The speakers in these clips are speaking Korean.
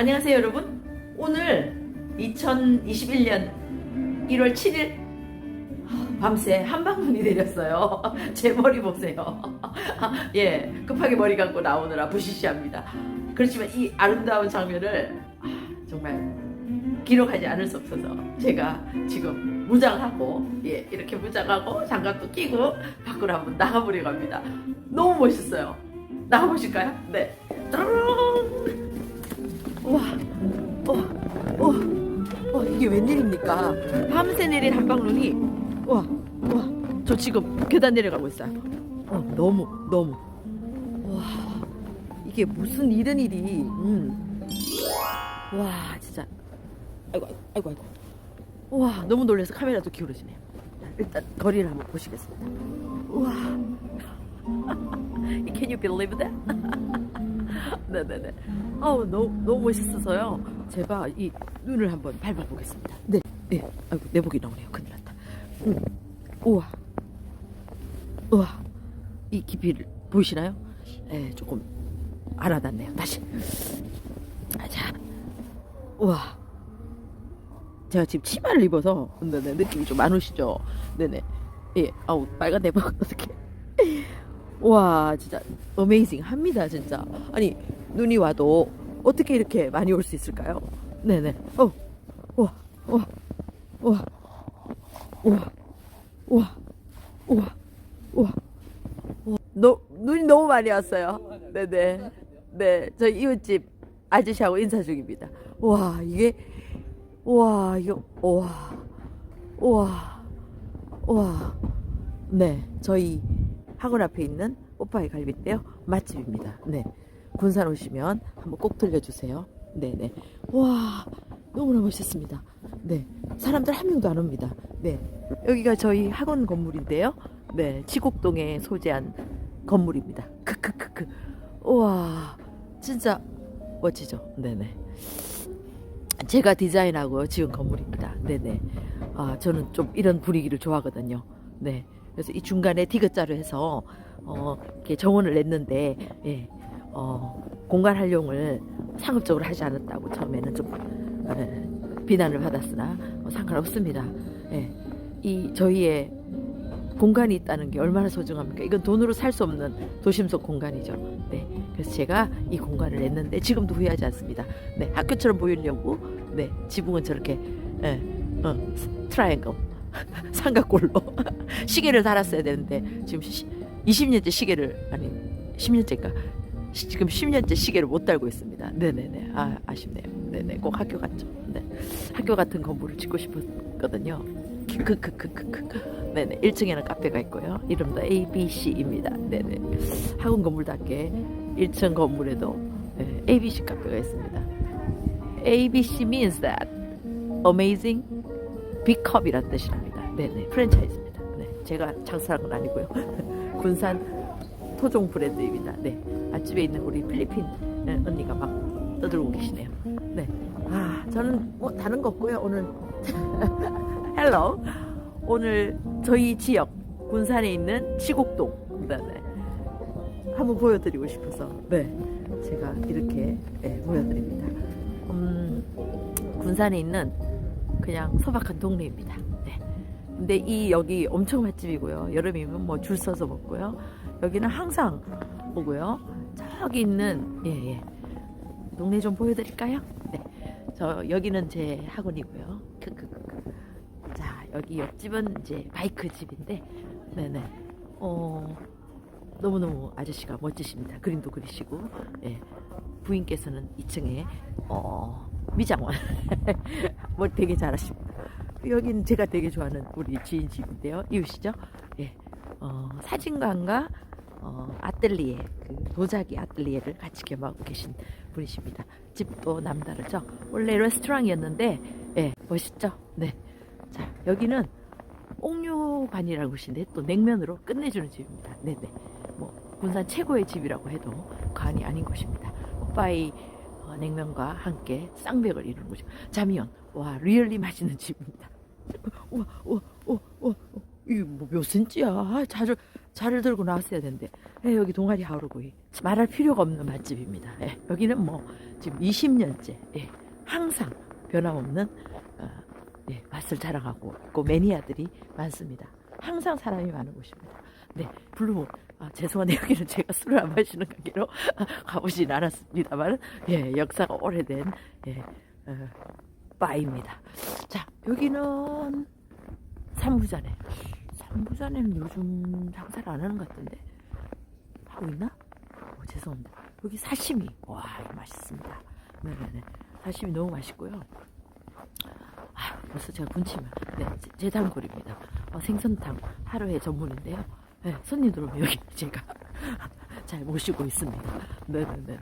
안녕하세요 여러분. 오늘 2021년 1월 7일 밤새 한방눈이 내렸어요. 제 머리 보세요. 예 급하게 머리 감고 나오느라 부시시합니다. 그렇지만 이 아름다운 장면을 아, 정말 기록하지 않을 수 없어서 제가 지금 무장하고 예 이렇게 무장하고 장갑도 끼고 밖으로 한번 나가보려고 합니다. 너무 멋있어요. 나가보실까요? 네. 따라랑 우와, 어, 어, 어, 이게 웬일입니까? 밤새 내린 한방눈이, 우와, 우와, 저 지금 계단 내려가고 있어요. 어, 너무, 너무. 와, 이게 무슨 이런 일이, 음. 와, 진짜. 아이고, 아이고, 아이고. 우와, 너무 놀라서 카메라도 기울어지네요. 자, 일단 거리를 한번 보시겠습니다. 우와. Can you believe that? 네네네. 아우 너무 너무 멋있어서요. 제가 이 눈을 한번 밟아보겠습니다. 네, 네. 아이고 내복이 나오네요. 큰일 났다. 음. 우와, 우와. 이 깊이를 보이시나요? 네, 조금 알아닿네요. 다시. 아, 자, 우와. 제가 지금 치마를 입어서 네네 느낌이 좀 안 오시죠? 네네. 예, 아우 빨간 내복 어떻게? 와 진짜 어메이징 합니다 진짜 아니 눈이 와도 어떻게 이렇게 많이 올 수 있을까요? 네네. 어, 우와, 와, 와, 와, 와, 와, 와. 노, 눈이 너무 많이 왔어요. 네네. 네, 저희 이웃집 아저씨하고 인사 중입니다. 와, 이게, 와, 이거, 와, 와, 와. 네, 저희 학원 앞에 있는 오빠의 갈비뼈 맛집입니다. 네. 군산 오시면 한번 꼭 들려주세요. 네네. 와, 너무나 멋있습니다. 네. 사람들 한 명도 안 옵니다. 네. 여기가 저희 학원 건물인데요. 네. 지곡동에 소재한 건물입니다. 크크크크. 우와, 진짜 멋지죠? 네네. 제가 디자인하고 지은 건물입니다. 네네. 아, 저는 좀 이런 분위기를 좋아하거든요. 네. 그래서 이 중간에 디귿자로 해서 어, 이렇게 정원을 냈는데 예, 어, 공간 활용을 상업적으로 하지 않았다고 처음에는 좀 예, 비난을 받았으나 어, 상관없습니다. 예, 이 저희의 공간이 있다는 게 얼마나 소중합니까? 이건 돈으로 살 수 없는 도심 속 공간이죠. 네, 그래서 제가 이 공간을 냈는데 지금도 후회하지 않습니다. 네, 학교처럼 보이려고 네 지붕은 저렇게 예, 어, 트라이앵글 삼각골로 시계를 달았어야 되는데 지금 시, 20년째 시계를 아니 10년째인가 시- 지금 10년째 시계를 못 달고 있습니다. 네네네 아 아쉽네요. 네네 꼭 학교 같죠. 네 학교 같은 건물을 짓고 싶었거든요. 크크크크크크 네네 1층에는 카페가 있고요. 이름도 ABC입니다. 네네 학원 건물답게 1층 건물에도 네, ABC 카페가 있습니다. ABC means that amazing 빅컵이란 뜻이랍니다. 네네 프랜차이즈입니다. 네 제가 장사한 건 아니고요. 군산 토종 브랜드입니다. 네 앞집에 있는 우리 필리핀 네, 언니가 막 떠들고 계시네요. 네. 아 저는 뭐 다른 거 없고요. 오늘 헬로 오늘 저희 지역 군산에 있는 치곡동 네 네 한번 보여드리고 싶어서 네 제가 이렇게 네, 보여드립니다. 음, 군산에 있는 그냥 소박한 동네입니다. 네. 근데 이 여기 엄청 맛집이고요. 여름이면 뭐 줄 서서 먹고요. 여기는 항상 오고요. 저기 있는 예 예. 동네 좀 보여드릴까요? 네. 저 여기는 제 학원이고요. 크크크크. 자 여기 옆집은 이제 바이크 집인데 네네. 어 너무 너무 아저씨가 멋지십니다. 그림도 그리시고 예. 부인께서는 2층에 어 미장원 뭐 되게 잘하십니다. 여기는 제가 되게 좋아하는 우리 지인 집인데요. 이웃이죠? 예. 어, 사진관과 어, 아뜰리에, 그 도자기 아뜰리에를 같이 겸하고 계신 분이십니다. 집도 남다르죠? 원래 레스토랑이었는데, 예, 멋있죠? 네. 자, 여기는 옥류관이라는 곳인데 또 냉면으로 끝내주는 집입니다. 네네. 뭐, 군산 최고의 집이라고 해도 관이 아닌 곳입니다. 오빠의 어, 냉면과 함께 쌍벽을 이루는 곳이죠. 자미연, 와, 리얼리 맛있는 집입니다. 우와, 우와, 우와, 우와, 이게 뭐몇 센치야? 아, 자주 차를 들고 나왔어야 되는데 예, 여기 동아리 하루구이 말할 필요가 없는 맛집입니다. 예, 여기는 뭐 지금 20년째 예, 항상 변함없는 어, 예, 맛을 자랑하고 있고 매니아들이 많습니다. 항상 사람이 많은 곳입니다. 네, 블루문. 아, 죄송한데 여기는 제가 술을 안 마시는 관계로 가보진 않았습니다만 예, 역사가 오래된 예, 어, 바입니다. 자, 여기는 삼부자네. 삼부자네는 요즘 장사를 안 하는 것 같은데 하고 있나? 어, 죄송합니다. 여기 사시미. 와, 맛있습니다. 네네네. 사시미 너무 맛있고요. 아, 벌써 제가 군침을. 네, 제- 제 단골입니다. 어, 생선탕 하루에 전문인데요. 네, 손님들 오면 여기 제가 잘 모시고 있습니다. 네네네.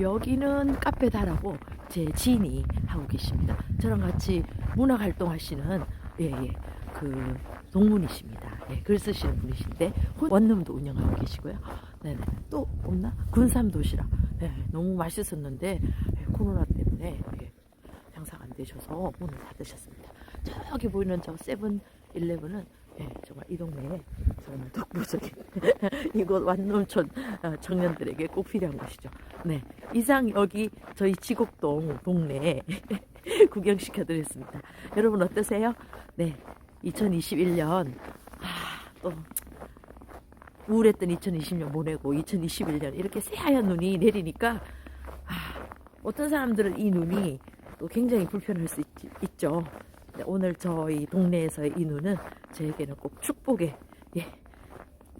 여기는 카페 다라고 제 지인이 하고 계십니다. 저랑 같이 문학 활동하시는 예예 그 동문이십니다. 예, 글 쓰시는 분이신데 혼- 원룸도 운영하고 계시고요. 네네 또 없나? 군삼 도시락. 네, 너무 맛있었는데 예, 코로나 때문에 예, 장사가 안 되셔서 문을 닫으셨습니다. 저기 보이는 저 세븐 일레븐은 예, 정말 이 동네에 정말 독보적인 이곳 완농촌 어, 청년들에게 꼭 필요한 곳이죠. 네, 이상 여기 저희 지곡동 동네 구경시켜드렸습니다. 여러분 어떠세요? 네, 2021년 아, 또 우울했던 2020년 보내고 2021년 이렇게 새하얀 눈이 내리니까 아, 어떤 사람들은 이 눈이 또 굉장히 불편할 수 있, 죠 오늘 저희 동네에서의 이 눈은 저에게는 꼭 축복의 예,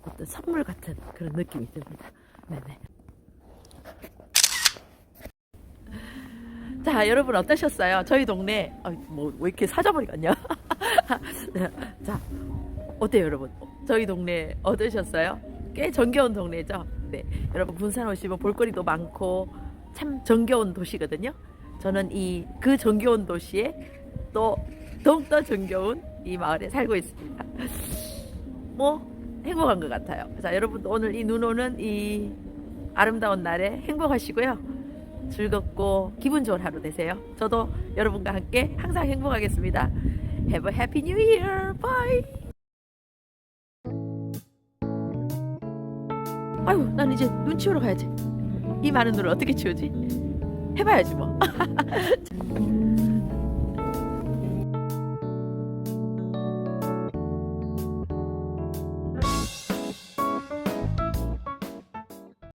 어떤 선물 같은 그런 느낌이 듭니다. 네네. 자, 여러분 어떠셨어요? 저희 동네 뭐왜 이렇게 사자머리 같냐? 자, 어때요, 여러분? 저희 동네 어떠셨어요? 꽤 정겨운 동네죠. 네, 여러분 군산 오시면 볼거리도 많고 참 정겨운 도시거든요. 저는 이 그 정겨운 도시에 또 더욱더 정겨운 이 마을에 살고 있습니다. 뭐 행복한 것 같아요. 자, 여러분도 오늘 이 눈 오는 이 아름다운 날에 행복하시고요. 즐겁고 기분 좋은 하루 되세요. 저도 여러분과 함께 항상 행복하겠습니다. Have a happy new year. Bye. 아유, 난 이제 눈 치우러 가야지. 이 많은 눈을 어떻게 치우지? 해봐야지 뭐.